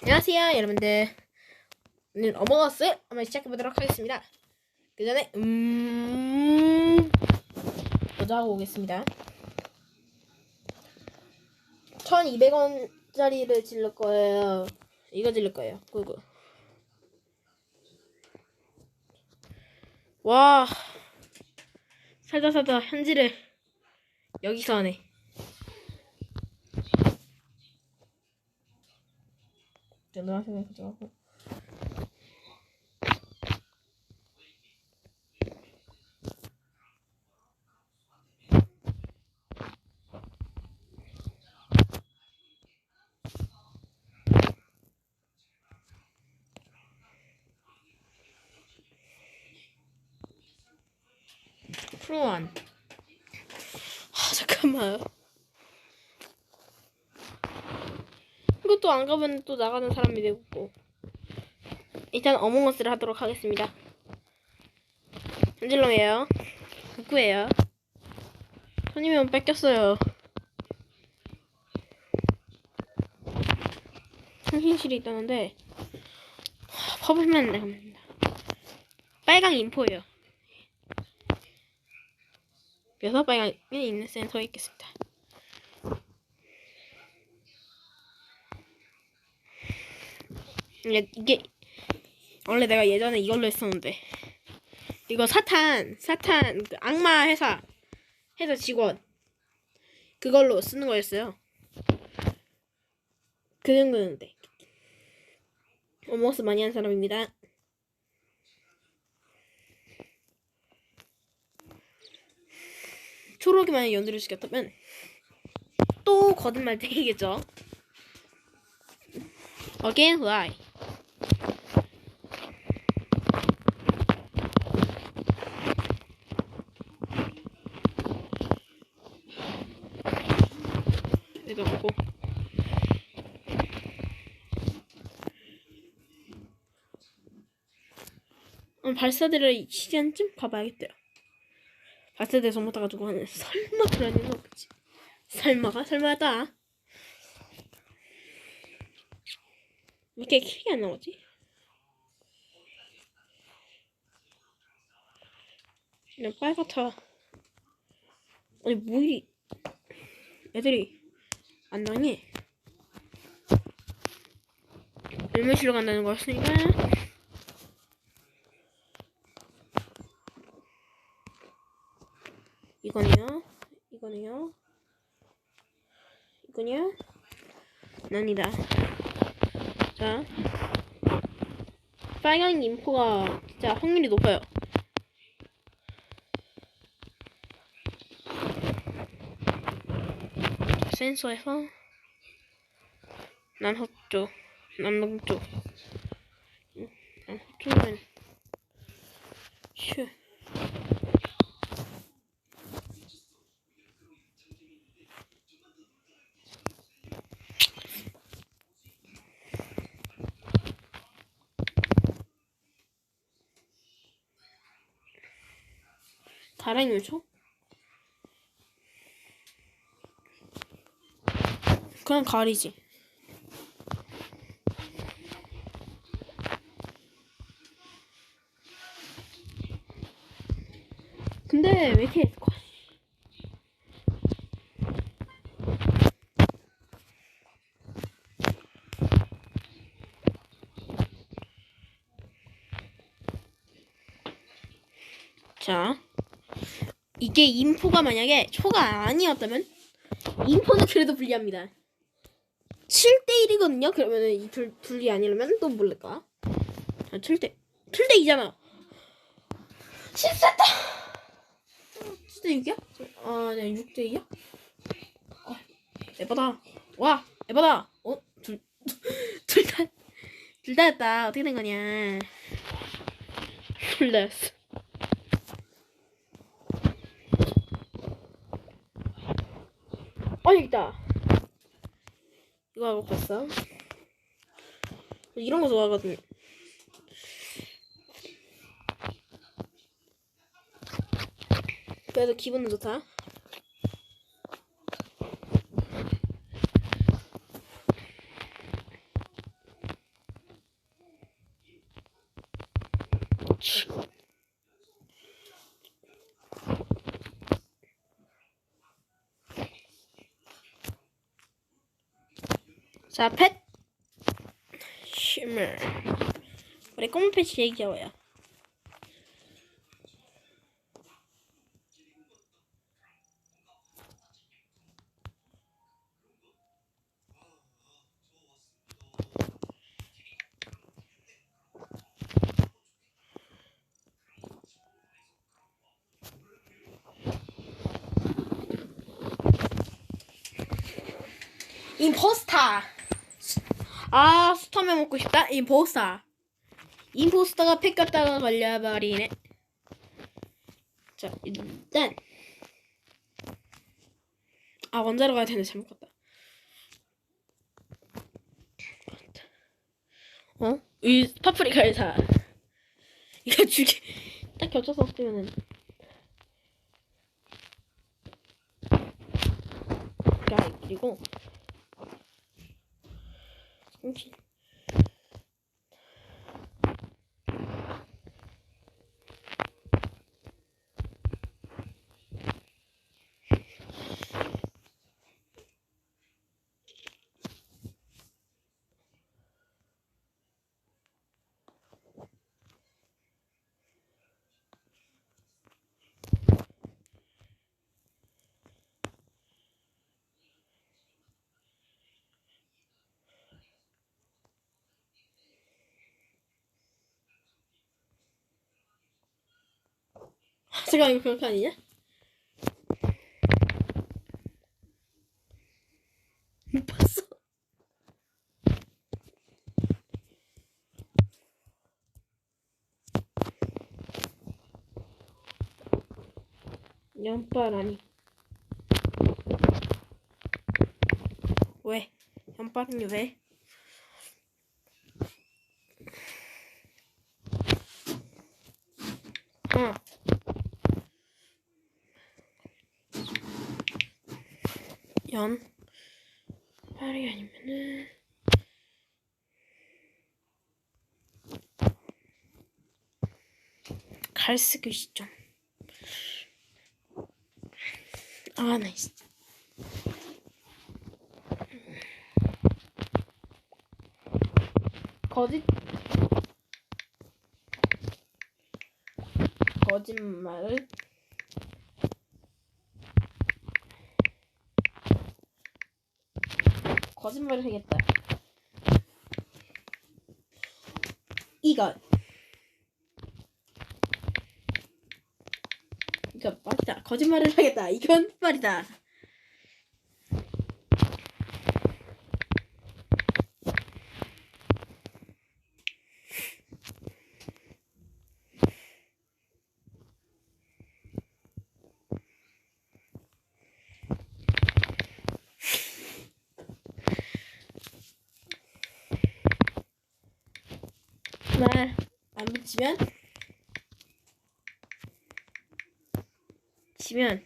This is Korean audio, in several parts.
안녕하세요, 여러분들. 오늘 어머어스 한번 시작해보도록 하겠습니다. 그 전에, 음, 먼저 하고 오겠습니다. 1200원짜리를 질를 거예요. 이거 질를 거예요. 그거. 와, 살다 살다 현질을 여기서 하네. 노란색을 가져가고. 프로원. 아 이것도 안 가면 또 나가는 사람이 되고. 일단 어몽어스를 하도록 하겠습니다. 현질롱이에요. 북구예요. 손님이 뺏겼어요. 통신실이 있다는데 퍼블면 됩니다. 빨강 인포예요. 그래서 빨강에 있는 센터에 있겠습니다. 이게, 원래 내가 예전에 이걸로 했었는데 이거 사탄 사탄 그 악마 회사 회사 직원 그걸로 쓰는 거였어요. 그 정도였는데 어머스 많이 한 사람입니다. 초록이 만약 연두를 시켰다면 또 거짓말쟁이겠죠. Again lie. 이거 보고 음, 발사대를 시간쯤 가봐야겠대요. 발사대 전부 다 가지고 하는 설마 그런 일은 없겠지. 설마가 설마다. 이렇게 크게 안 나오지? 그냥 빨갛다. 아니 뭐이 애들이 안 당해. 일면실로 간다는 거였으니까. 이거네요. 이거네요. 이거냐? 아니다. 자. 빨강 인포가 진짜 확률이 높아요. 센서에서 남서쪽, 남동쪽, 음, 남서쪽은 다른 요소? 그냥 가리지. 근데 왜 이렇게 거- 자 이게 인포가 만약에 초가 아니었다면 인포는 그래도 불리합니다. 7대 1이거든요. 그러면은 이 둘, 둘이 아니라면 또 뭘까? 아, 7대 7대 2잖아. 실수했다. 7대 6이야? 아, 네, 6대 2야? 아, 에바다. 와, 에바다. 어, 둘, 둘 다, 둘 다였다. 어떻게 된 거냐? 둘 다였어. 어, 있다. 이거 하고 갔어. 이런 거 좋아하거든. 그래도 기분은 좋다. 자, 펫 쉬물 우리 검은 펫이 제일 귀여워요. 임포스타. 아, 스타면 먹고 싶다. 임포스타. 임포스터가 팩 갔다가 걸려버리네. 자, 일단. 아, 원자로 가야 되는데 잘못 갔다. 어? 이 파프리카를 사. 이거 죽이. 딱 겹쳐서 없으면은. 야, 그리고. очень 잠깐 이거 그렇게 아니냐? 못 봤어. 연빨아니. 왜? 연빨이 왜? 응. 연 팔이 아니면은 갈색의 시점 아 나이스 거짓 거짓말을 거짓말을 하겠다. 이건 이건 말이다. 거짓말을 하겠다. 이건 말이다. 말 안 붙이면 지면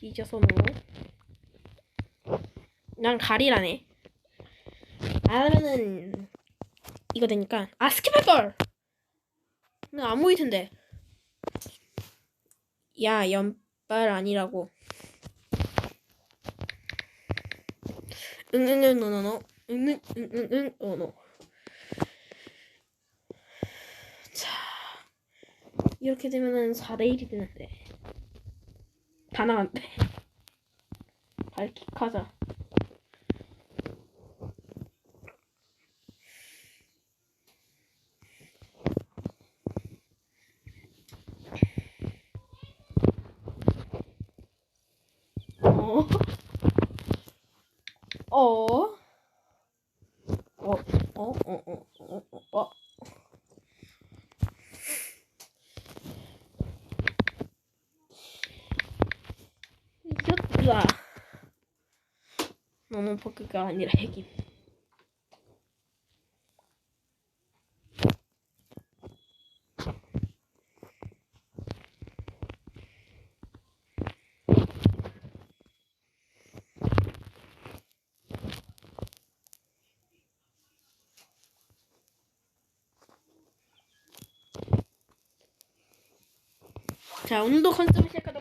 잊어서 넣어 난 가리라네 안 하면은 이거 되니까 아 스킵할 걸. 나안 보일 텐데. 야 연빨 아니라고. 응응응 노노노 응응 응응 노노. 자 이렇게 되면은 4대 1이 되는데 다 나간대. 발킥하자. 어? 어? 어? 어? 저는 포크가 아니라 핵임. 자 오늘도 컨셉을 시작할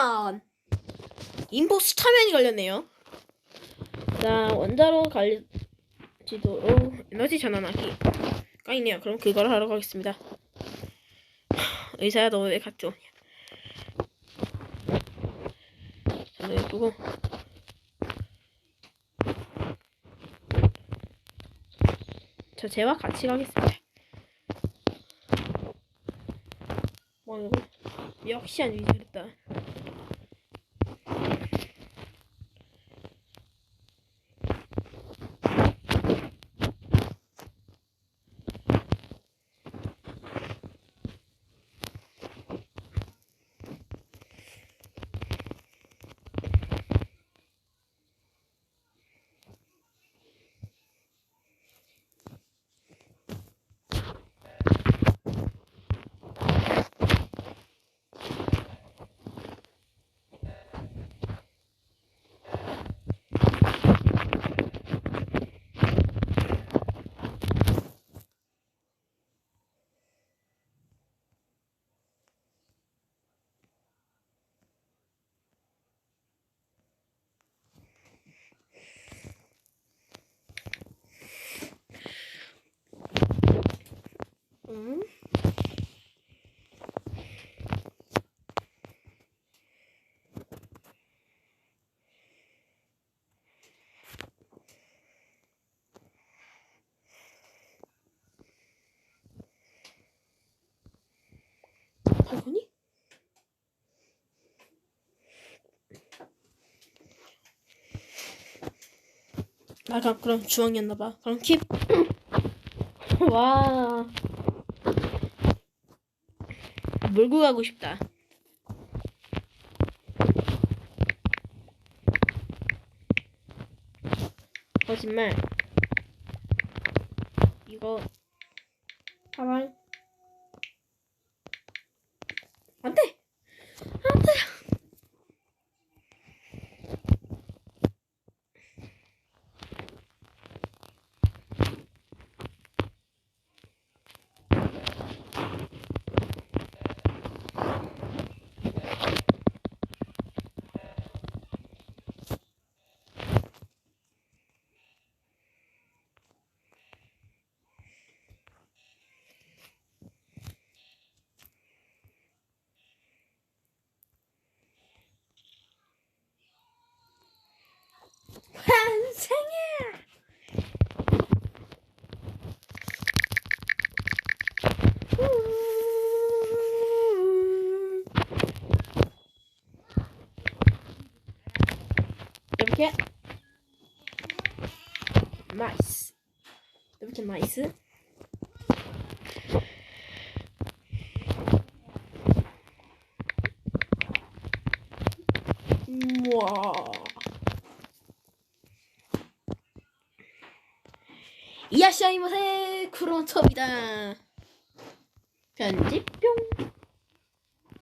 타면! 임포스 타면이 걸렸네요. 자, 원자로 갈지도로 에너지 전환하기. 가 있네요. 그럼 그걸 하러 가겠습니다. 의사야, 너왜 갔죠? 자, 너 예쁘고. 저 쟤와 같이 가겠습니다. 뭐 이거 역시 안 잘했다. 응? 발코니? 아, 그럼, 그럼 주황이었나봐. 그럼 킵. 와. 몰고 가고 싶다. 거짓말. 이거 가만. 안 돼. 안 돼. 환생해. 이렇게. 나이스. 이렇게 나이스. 우와. 이아시아 이모세 크로처입니다. 편집 뿅